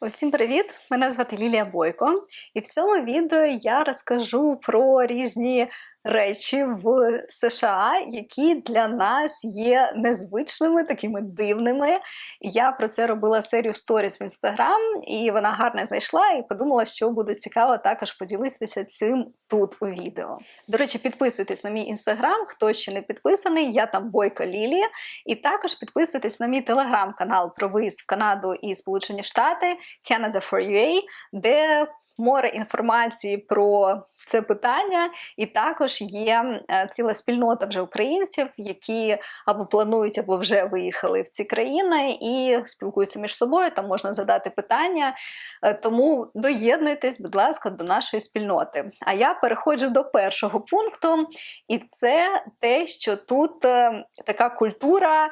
Усім привіт! Мене звати Лілія Бойко, і в цьому відео я розкажу про різні речі в США, які для нас є незвичними, такими дивними. Я про це робила серію сторіс в інстаграм, і вона гарно зайшла, і подумала, що буде цікаво також поділитися цим тут у відео. До речі, підписуйтесь на мій інстаграм, хто ще не підписаний, я там Бойко Лілія. І також підписуйтесь на мій телеграм-канал про виїзд в Канаду і Сполучені Штати Canada for UA, де море інформації про це питання, і також є е, ціла спільнота вже українців, які або планують, або вже виїхали в ці країни і спілкуються між собою. Там можна задати питання. Е, Тому доєднуйтесь, будь ласка, до нашої спільноти. А я переходжу до першого пункту, і це те, що тут е, така культура.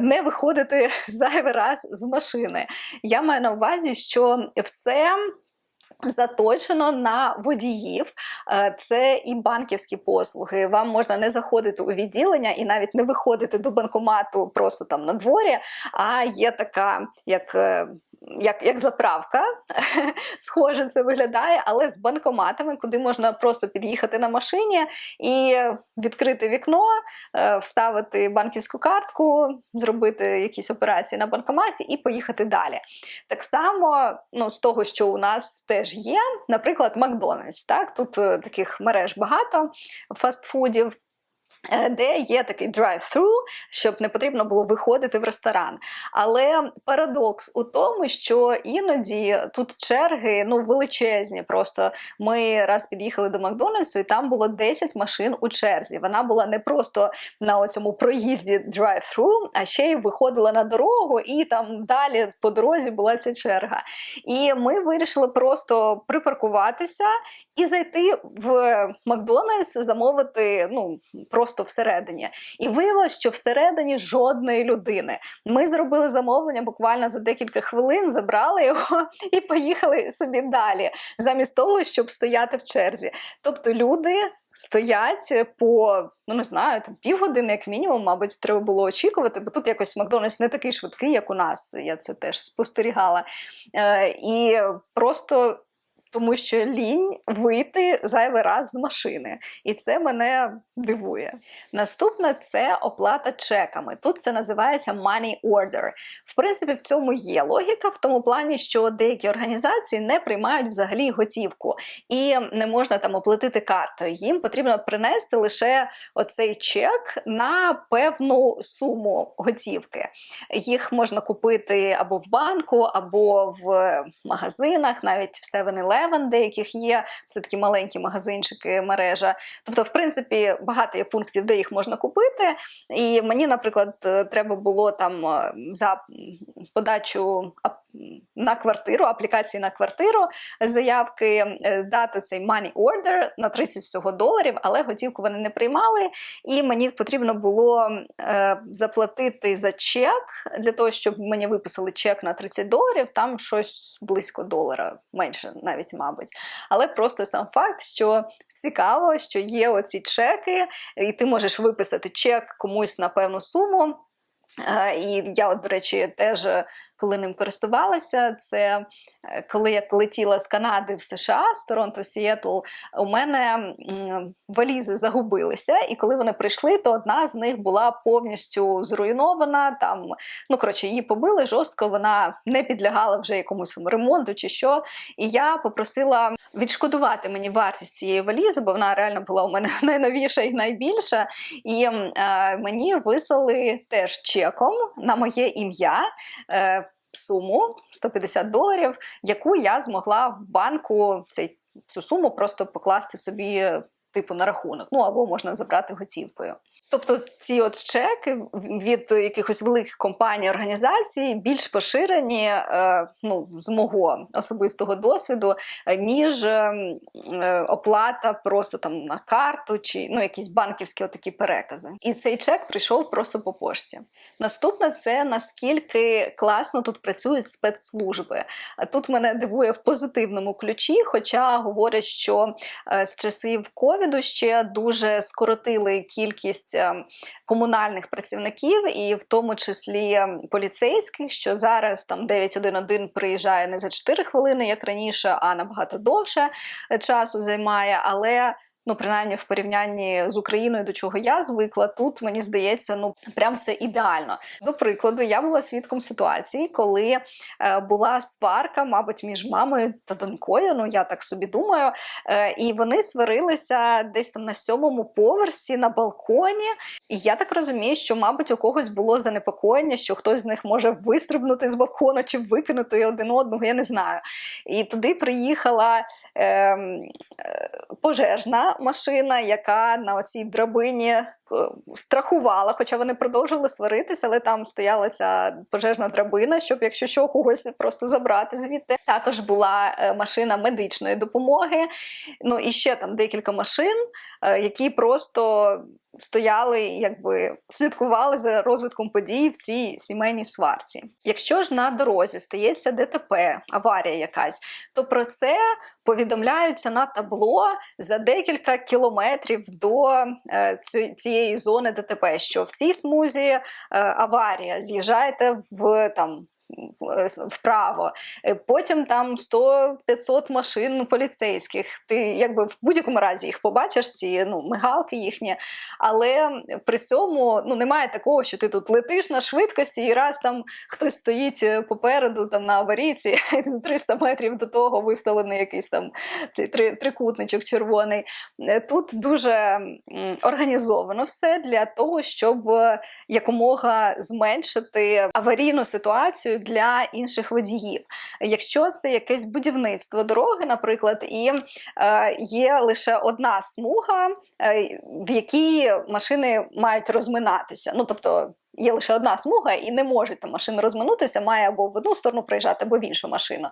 Не виходити зайвий раз з машини. Я маю на увазі, що все Заточено на водіїв, Е, це і банківські послуги. Вам можна не заходити у відділення і навіть не виходити до банкомату просто там на дворі. А є така, як е, як як заправка, схоже, це виглядає, але з банкоматами, куди можна просто під'їхати на машині і відкрити вікно, е, вставити банківську картку, зробити якісь операції на банкоматі і поїхати далі. Так само, ну, з того, що у нас теж є, наприклад, Макдональдс. Так? Тут е, таких мереж багато фастфудів. Е, Де є такий drive-thru, щоб не потрібно було виходити в ресторан. Але парадокс у тому, що іноді тут черги ну величезні. Просто ми раз під'їхали до Макдональдсу, і там було 10 машин у черзі. Вона була не просто на цьому проїзді drive-thru, а ще й виходила на дорогу, і там далі по дорозі була ця черга. І ми вирішили просто припаркуватися і зайти в Макдональдс, замовити ну просто всередині. І виявилось, що всередині жодної людини. Ми зробили замовлення буквально за декілька хвилин, забрали його і поїхали собі далі, замість того, щоб стояти в черзі. Тобто люди. Стоять по, ну не знаю, там півгодини, як мінімум, мабуть, треба було очікувати, бо тут якось Макдональдс не такий швидкий, як у нас. Я це теж спостерігала. Е, І просто тому що лінь вийти зайвий раз з машини. І це мене дивує. Наступне це оплата чеками. Тут це називається money order. В принципі, в цьому є логіка, в тому плані, що деякі організації не приймають взагалі готівку і не можна там оплатити картою. Їм потрібно принести лише оцей чек на певну суму готівки. Їх можна купити або в банку, або в магазинах, навіть в 7-Eleven Eleven деяких є, це такі маленькі магазинчики, мережа. Тобто, в принципі, багато є пунктів, де їх можна купити. І мені, наприклад, треба було там е, за подачу на квартиру, аплікації на квартиру, заявки, е, дати цей money order на 30 всього доларів, але готівку вони не приймали. І мені потрібно було е, заплатити за чек для того, щоб мені виписали чек на 30 доларів, там щось близько долара, менше навіть, мабуть. Але просто сам факт, що цікаво, що є оці чеки, і ти можеш виписати чек комусь на певну суму. Е, і я, от, до речі, теж коли ним користувалася, це е, коли я летіла з Канади в США, з Торонто, Сіетл, у мене валізи загубилися, і коли вони прийшли, то одна з них була повністю зруйнована. Там, ну коротше, її побили жорстко, вона не підлягала вже якомусь ремонту чи що. І я попросила відшкодувати мені вартість цієї валізи, бо вона реально була у мене найновіша і найбільша. І е, мені вислали теж чеком на моє ім'я. Е, суму 150 доларів, яку я змогла в банку цей, цю суму просто покласти собі, типу, на рахунок. Ну або можна забрати готівкою. Тобто ці от чеки від якихось великих компаній організацій більш поширені е, ну, з мого особистого досвіду, ніж е, оплата просто там на карту чи ну, якісь банківські отакі перекази. І цей чек прийшов просто по пошті. Наступне це наскільки класно тут працюють спецслужби. Тут мене дивує в позитивному ключі, хоча говорять, що е, з часів ковіду ще дуже скоротили кількість е, комунальних працівників, і в тому числі поліцейських, що зараз там 911 приїжджає не за 4 хвилини, як раніше, а набагато довше часу займає. Але Ну, принаймні в порівнянні з Україною, до чого я звикла, тут мені здається, ну прям все ідеально. До прикладу, я була свідком ситуації, коли е, була сварка, мабуть, між мамою та донькою. Ну я так собі думаю. Е, і вони сварилися десь там на сьомому поверсі на балконі. І я так розумію, що, мабуть, у когось було занепокоєння, що хтось з них може вистрибнути з балкона чи викинути один одного. Я не знаю. І туди приїхала ем, е, пожежна машина, яка на оцій драбині е, страхувала, хоча вони продовжували сваритися, але там стояла ця пожежна драбина, щоб якщо що, когось просто забрати звідти. Також була е, машина медичної допомоги. Ну і ще там декілька машин, е, які просто стояли, якби слідкували за розвитком подій в цій сімейній сварці. Якщо ж на дорозі стається ДТП, аварія якась, то про це повідомляються на табло за декілька кілометрів до е, цієї зони ДТП, що в цій смузі е, аварія з'їжджаєте в там вправо. Е, потім там 100-500 машин поліцейських. Ти якби в будь-якому разі їх побачиш, ці ну, мигалки їхні. Але при цьому ну, немає такого, що ти тут летиш на швидкості, і раз там хтось стоїть е, попереду там на аварійці, 300 метрів до того виставлений якийсь там цей трикутничок червоний. Тут дуже організовано все для того, щоб якомога зменшити аварійну ситуацію для інших водіїв. Якщо це якесь будівництво дороги, наприклад, і е, є лише одна смуга, е, в якій машини мають розминатися. Ну тобто є лише одна смуга, і не може там машина розминутися, має або в одну сторону проїжджати, або в іншу машину.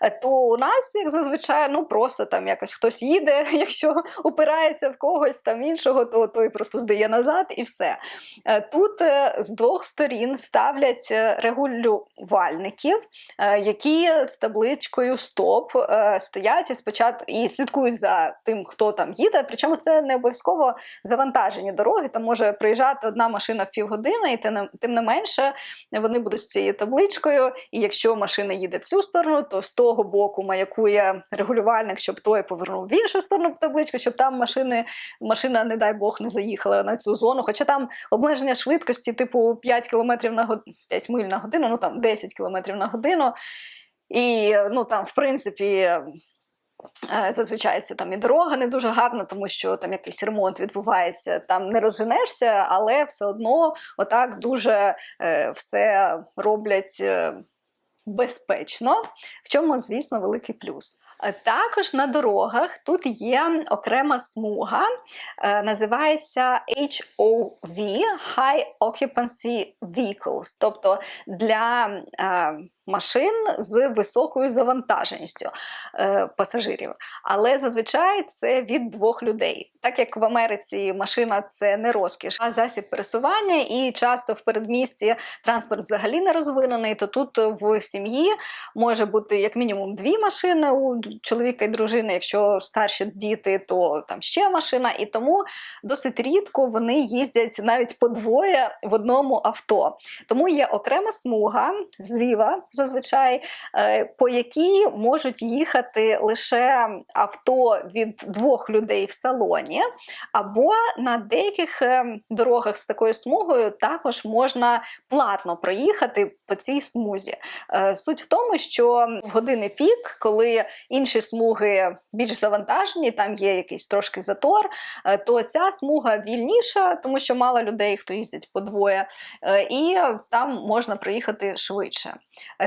Е, то у нас, як зазвичай, ну просто там якось хтось їде, якщо упирається в когось там іншого, то той просто здає назад і все. Е, тут е, з двох сторін ставлять регулювальників, які з табличкою Стоп стоять і спочатку і слідкують за тим, хто там їде. Причому це не обов'язково завантажені дороги, там може приїжджати одна машина в півгодини тим не менше вони будуть з цією табличкою. І якщо машина їде в цю сторону, то з того боку маякує регулювальник, щоб той повернув в іншу сторону табличку, щоб там машини, машина, не дай Бог, не заїхала на цю зону. Хоча там обмеження швидкості, типу 5 км на годину, 5 миль на годину, ну там 10 км на годину. І ну там, в принципі, зазвичай це там і дорога не дуже гарна, тому що там якийсь ремонт відбувається, там не розженешся, але все одно отак дуже е, все роблять е, безпечно, в чому, звісно, великий плюс. Також на дорогах тут є окрема смуга, називається HOV High Occupancy Vehicles, тобто для машин з високою завантаженістю е, пасажирів. Але зазвичай це від двох людей. Так як в Америці машина це не розкіш, а засіб пересування, і часто в передмісті транспорт взагалі не розвинений, то тут в сім'ї може бути як мінімум дві машини у чоловіка і дружини. Якщо старші діти, то там ще машина. І тому досить рідко вони їздять навіть по двоє в одному авто. Тому є окрема смуга зліва зазвичай, е, по якій можуть їхати лише авто від двох людей в салоні, або на деяких е, дорогах з такою смугою також можна платно проїхати по цій смузі. Е, суть в тому, що в години пік, коли інші смуги більш завантажені, там є якийсь трошки затор, то ця смуга вільніша, тому що мало людей, хто їздять по двоє, і там можна проїхати швидше.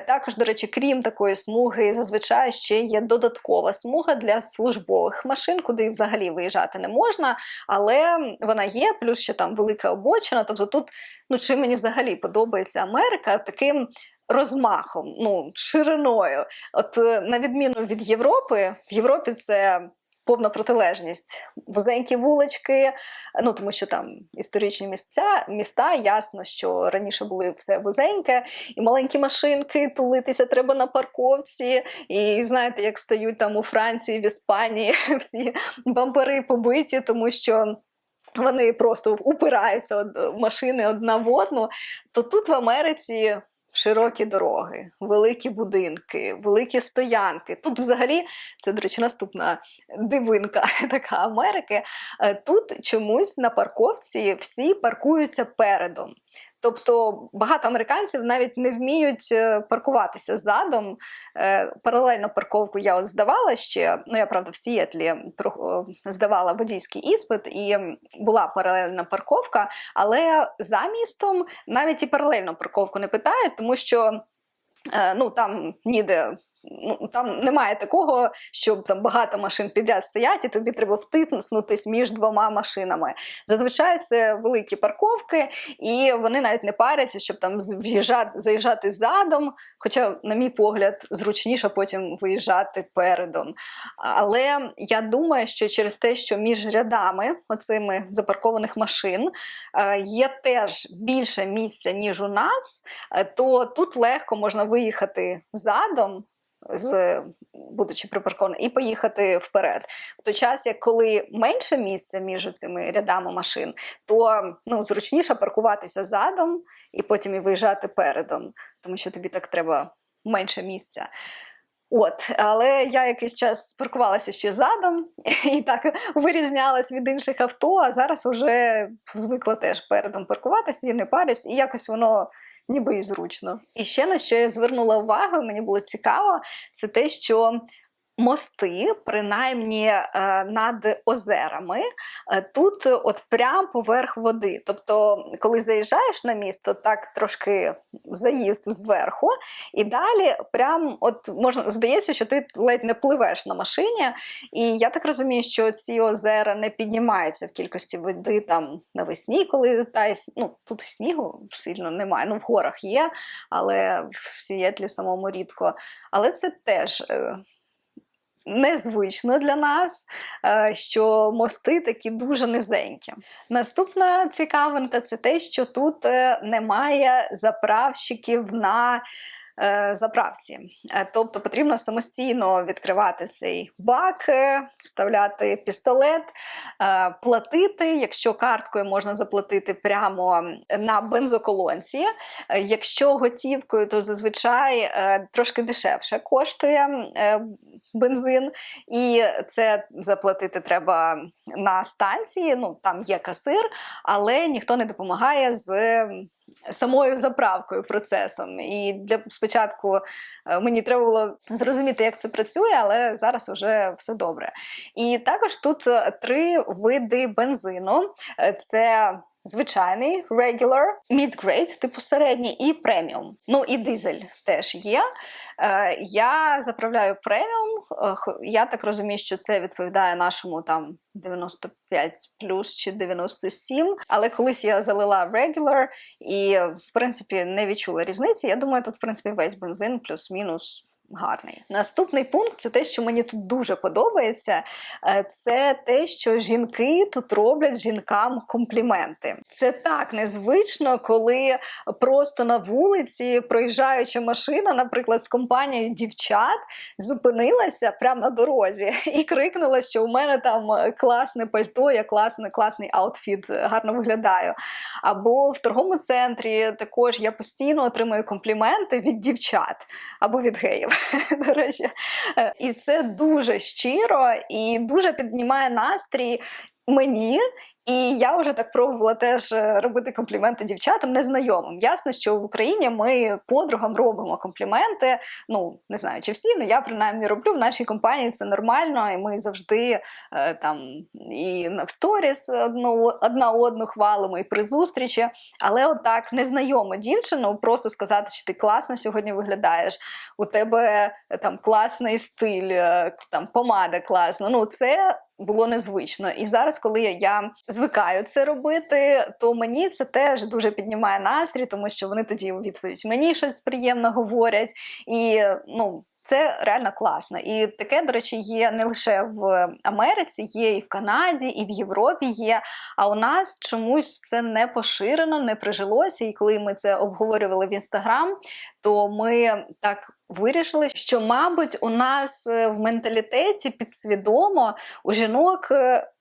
Також, до речі, крім такої смуги, зазвичай ще є додаткова смуга для службових машин, куди взагалі виїжджати не можна, але вона є, плюс ще там велика обочина. Тобто тут, ну чим мені взагалі подобається Америка, таким. Розмахом, ну, шириною. От е, на відміну від Європи, в Європі це повна протилежність. Вузенькі вулички, ну тому що там історичні місця, міста, ясно, що раніше були все вузеньке, і маленькі машинки, тулитися треба на парковці. І знаєте, як стають там у Франції, в Іспанії всі бампери побиті, тому що. вони просто упираються машини одна в одну, то тут в Америці. Широкі дороги, великі будинки, великі стоянки. Тут, взагалі, це, до речі, наступна дивинка така Америки. Е, Тут чомусь на парковці всі паркуються передом. Тобто багато американців навіть не вміють е, паркуватися задом. Е, Паралельно парковку я от здавала ще. Ну я правда в Сіетлі е, здавала водійський іспит, і була паралельна парковка. Але за містом навіть і паралельну парковку не питають, тому що ну там ніде. Ну, там немає такого, щоб там багато машин підряд стоять, і тобі треба втиснутись між двома машинами. Зазвичай це великі парковки, і вони навіть не паряться, щоб там в'їжджати, заїжджати задом. Хоча, на мій погляд, зручніше потім виїжджати передом. Але я думаю, що через те, що між рядами оцими запаркованих машин е, є теж більше місця, ніж у нас, е, то тут легко можна виїхати задом. З будучи припаркованим, і поїхати вперед. В той час, як коли менше місця між цими рядами машин, то ну, зручніше паркуватися задом і потім і виїжджати передом, тому що тобі так треба менше місця. От, але я якийсь час паркувалася ще задом і так вирізнялась від інших авто, а зараз вже звикла теж передом паркуватися і не парюсь, і якось воно ніби і зручно. І ще на що я звернула увагу, мені було цікаво, це те, що мости, принаймні е, над озерами, е, тут от прям поверх води. Тобто, коли заїжджаєш на місто, так трошки заїзд зверху, і далі прям от можна здається, що ти ледь не пливеш на машині. І я так розумію, що ці озера не піднімаються в кількості води там навесні, коли та ну, тут снігу сильно немає. Ну, в горах є, але в Сієтлі самому рідко. Але це теж. Незвично для нас, е, що мости такі дуже низенькі. Наступна цікавинка це те, що тут е, немає заправщиків на заправці. Е, Тобто потрібно самостійно відкривати цей бак, е, вставляти пістолет, е, платити. Якщо карткою можна заплатити прямо на бензоколонці. Е, Якщо готівкою, то зазвичай е, трошки дешевше коштує е, бензин, і це заплатити треба на станції. Ну там є касир, але ніхто не допомагає з самою заправкою процесом. І для спочатку е, мені треба було зрозуміти, як це працює, але зараз вже все добре. І також тут е, три види бензину: Е, це Звичайний regular, mid-grade, типу середній, і преміум. Ну і дизель теж є. Е, я заправляю преміум. Е, Я так розумію, що це відповідає нашому там 95 плюс чи 97. Але колись я залила regular і, в принципі, не відчула різниці. Я думаю, тут, в принципі, весь бензин плюс-мінус. Гарний. Наступний пункт це те, що мені тут дуже подобається. е, Це те, що жінки тут роблять жінкам компліменти. Це так незвично, коли просто на вулиці проїжджаюча машина, наприклад, з компанією дівчат, зупинилася прямо на дорозі і крикнула, що у мене там класне пальто, я класний, класний аутфіт, гарно виглядаю. Або в торговому центрі також я постійно отримую компліменти від дівчат або від геїв. До речі, Е, і це дуже щиро і дуже піднімає настрій мені. І я вже так пробувала теж е, робити компліменти дівчатам незнайомим. Ясно, що в Україні ми подругам робимо компліменти. Ну не знаю, чи всі, але я принаймні роблю в нашій компанії. Це нормально, і ми завжди е, там і в сторіс одну одна одну хвалимо, і при зустрічі. Але отак незнайому дівчину просто сказати, що ти класно сьогодні виглядаєш. У тебе е, там класний стиль, там помада класна. Ну це було незвично. І зараз, коли я, звикаю це робити, то мені це теж дуже піднімає настрій, тому що вони тоді у відповідь мені щось приємно говорять. І ну. Це реально класно. І таке, до речі, є не лише в Америці, є і в Канаді, і в Європі є. А у нас чомусь це не поширено, не прижилося. І коли ми це обговорювали в інстаграм, то ми так вирішили, що, мабуть, у нас е, в менталітеті підсвідомо у жінок.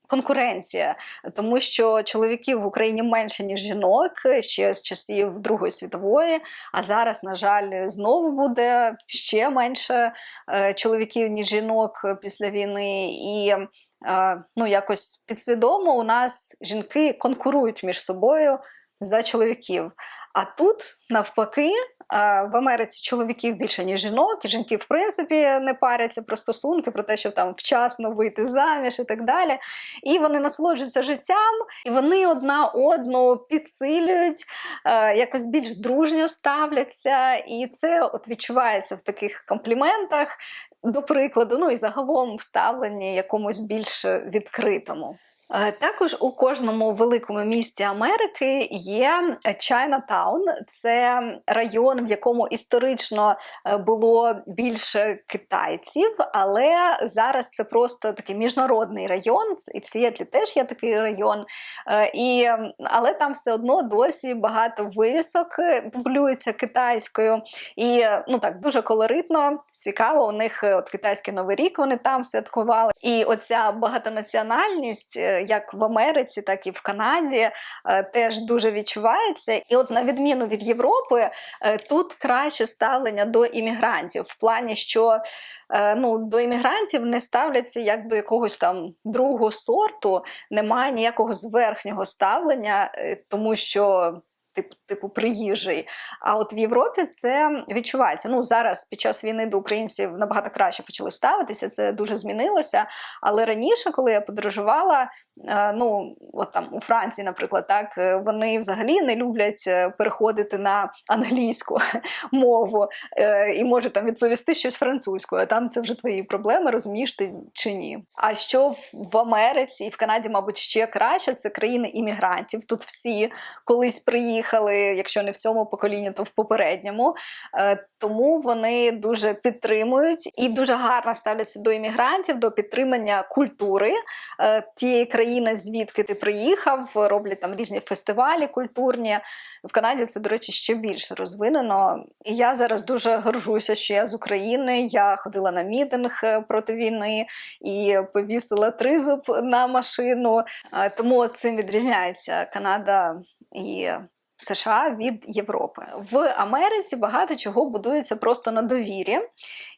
Е, конкуренція, тому що чоловіків в Україні менше ніж жінок ще з часів Другої світової. А зараз, на жаль, знову буде ще менше е, чоловіків ніж жінок після війни. І е, ну, якось підсвідомо у нас жінки конкурують між собою за чоловіків. А тут навпаки в Америці чоловіків більше, ніж жінок, і жінки, в принципі, не паряться про стосунки, про те, що там вчасно вийти заміж і так далі. І вони насолоджуються життям, і вони одна одну підсилюють, якось більш дружньо ставляться. І це от відчувається в таких компліментах, до прикладу, ну і загалом в ставленні якомусь більш відкритому. Е, також у кожному великому місті Америки є Чайнатаун. Це район, в якому історично е, було більше китайців, але зараз це просто такий міжнародний район. І в Сієтлі теж є такий район. Е, і, Але там все одно досі багато вивісок дублюється китайською. І ну так дуже колоритно, цікаво. У них от китайський новий рік вони там святкували. І оця багатонаціональність як в Америці, так і в Канаді, е, теж дуже відчувається. І от, на відміну від Європи, е, тут краще ставлення до іммігрантів, в плані, що е, ну, до іммігрантів не ставляться як до якогось там другого сорту, немає ніякого зверхнього ставлення, тому що типу, типу приїжджий. А от в Європі це відчувається. Ну зараз під час війни до українців набагато краще почали ставитися. Це дуже змінилося. Але раніше, коли я подорожувала, е, ну от там у Франції, наприклад, так е, вони взагалі не люблять е, переходити на англійську мову і можуть там відповісти щось французькою. а Там це вже твої проблеми, розумієш ти чи ні. А що в Америці і в Канаді, мабуть, ще краще це країни іммігрантів. Тут всі колись приїхали приїхали, якщо не в цьому поколінні, то в попередньому. Е, тому вони дуже підтримують і дуже гарно ставляться до іммігрантів, до підтримання культури е, тієї країни, звідки ти приїхав, роблять там різні фестивалі культурні. В Канаді це, до речі, ще більше розвинено. І я зараз дуже горжуся, що я з України. Я ходила на мітинг е, проти війни і повісила тризуб на машину. Тому цим відрізняється Канада і США від Європи. В Америці багато чого будується просто на довірі.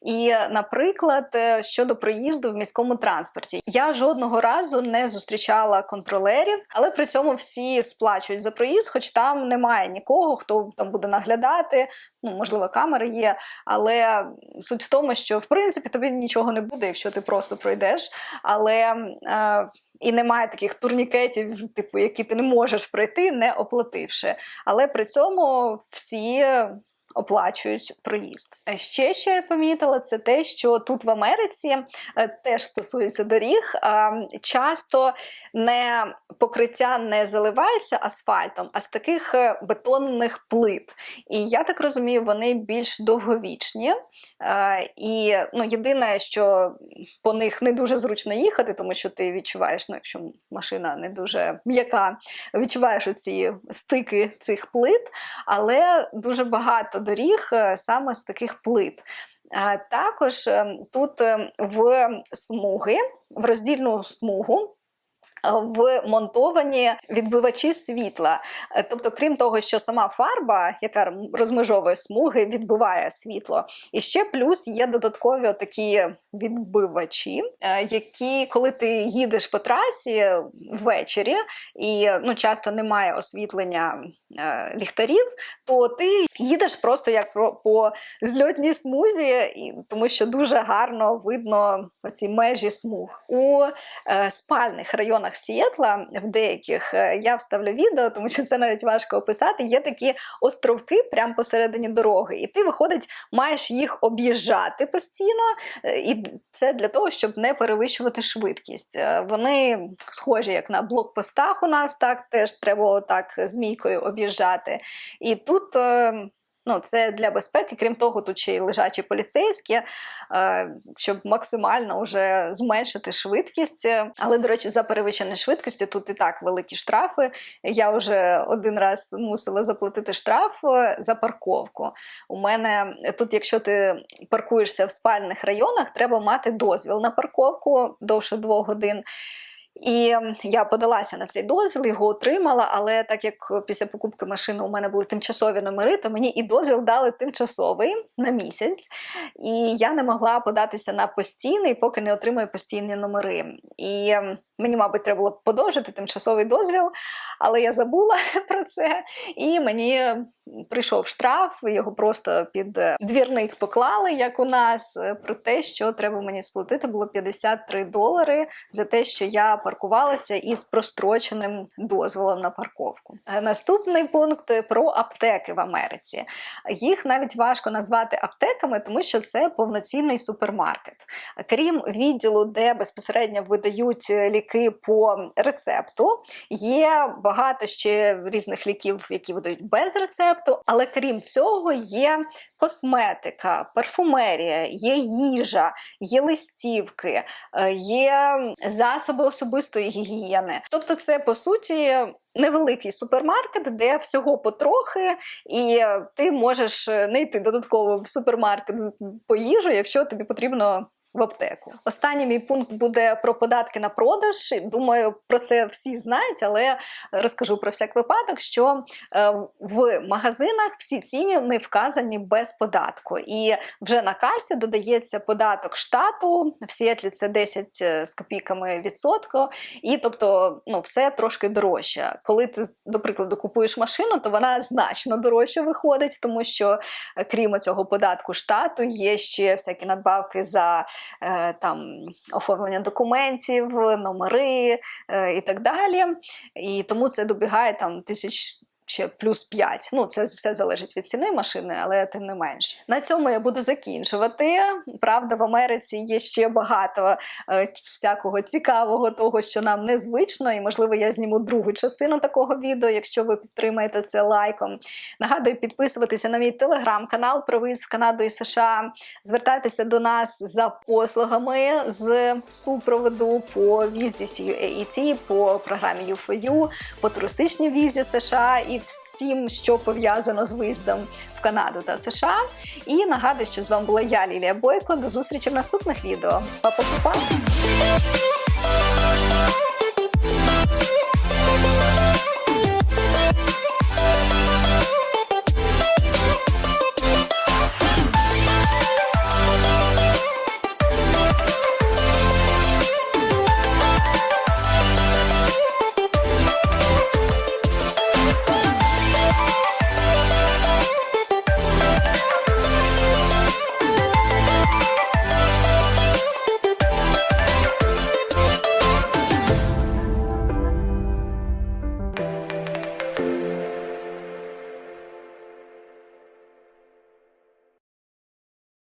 І, наприклад, е, щодо проїзду в міському транспорті, я жодного разу не зустрічала контролерів, але при цьому всі сплачують за проїзд, хоч там немає нікого, хто там буде наглядати. Ну, можливо, камери є, але суть в тому, що в принципі тобі нічого не буде, якщо ти просто пройдеш. Але е, і немає таких турнікетів, типу, які ти не можеш пройти, не оплативши. Але при цьому всі оплачують проїзд. Ще що я помітила, це те, що тут в Америці е, теж стосується доріг. Часто не покриття не заливається асфальтом, а з таких е, бетонних плит. І я так розумію, вони більш довговічні. Е, і ну, єдине, що по них не дуже зручно їхати, тому що ти відчуваєш, ну, якщо машина не дуже м'яка, відчуваєш оці стики цих плит, але дуже багато доріг е, саме з таких плит. Також ем, тут ем, в смуги, в роздільну смугу вмонтовані відбивачі світла. Е, тобто, крім того, що сама фарба, яка розмежовує смуги, відбиває світло. І ще плюс є додаткові такі відбивачі, е, які, коли ти їдеш по трасі ввечері, і ну, часто немає освітлення е, ліхтарів, то ти їдеш просто як по зльотній смузі, тому що дуже гарно видно ці межі смуг. У спальних районах Сієтла, в деяких е, я вставлю відео, тому що це навіть важко описати. Є такі островки прямо посередині дороги, і ти, виходить, маєш їх об'їжджати постійно, е, і це для того, щоб не перевищувати швидкість. Е, вони схожі як на блокпостах у нас, так теж треба так змійкою об'їжджати. І тут Ну, Це для безпеки, крім того, тут ще й лежачі поліцейські, е, щоб максимально вже зменшити швидкість. Але, до речі, за перевищення швидкості тут і так великі штрафи. Я вже один раз мусила заплатити штраф е, за парковку. У мене тут, якщо ти паркуєшся в спальних районах, треба мати дозвіл на парковку довше двох годин. І я подалася на цей дозвіл, його отримала. Але так як після покупки машини у мене були тимчасові номери, то мені і дозвіл дали тимчасовий на місяць. І я не могла податися на постійний, поки не отримую постійні номери. І мені, мабуть, треба було подовжити тимчасовий дозвіл, але я забула про це. І мені прийшов штраф, його просто під е, двірник поклали, як у нас, е, про те, що треба мені сплатити, було 53 долари за те, що я паркувалася із простроченим дозволом на парковку. Е, Наступний пункт про аптеки в Америці. Їх навіть важко назвати аптеками, тому що це повноцінний супермаркет. Крім відділу, де безпосередньо видають ліки по рецепту, є багато ще різних ліків, які видають без рецепту. Але крім цього, є косметика, парфумерія, є їжа, є листівки, е, є засоби особистої гігієни. Тобто, це по суті. Невеликий супермаркет, де всього потрохи, і ти можеш не йти додатково в супермаркет по їжу, якщо тобі потрібно в аптеку. Останній мій пункт буде про податки на продаж. Думаю, про це всі знають, але розкажу про всяк випадок, що е, в магазинах всі ціни вказані без податку. І вже на касі додається податок штату. В Сіетлі це 10 з копійками відсотку, і тобто ну, все трошки дорожче. Коли ти, до прикладу, купуєш машину, то вона значно дорожче виходить, тому що е, крім цього податку штату, є ще всякі надбавки за е, там оформлення документів, номери е, і так далі. І тому це добігає там тисяч. Ще плюс 5. Ну, це все залежить від ціни машини, але тим не менш. На цьому я буду закінчувати. Правда, в Америці є ще багато е, всякого цікавого, того, що нам незвично, і можливо я зніму другу частину такого відео, якщо ви підтримаєте це лайком. Нагадую, підписуватися на мій телеграм-канал про Канаду і США. Звертайтеся до нас за послугами з супроводу по візі CUAET, по програмі U4U, по туристичній візі США і всім, що пов'язано з виїздом в Канаду та США. І нагадую, що з вами була я, Лілія Бойко. До зустрічі в наступних відео. Па-па-па-па!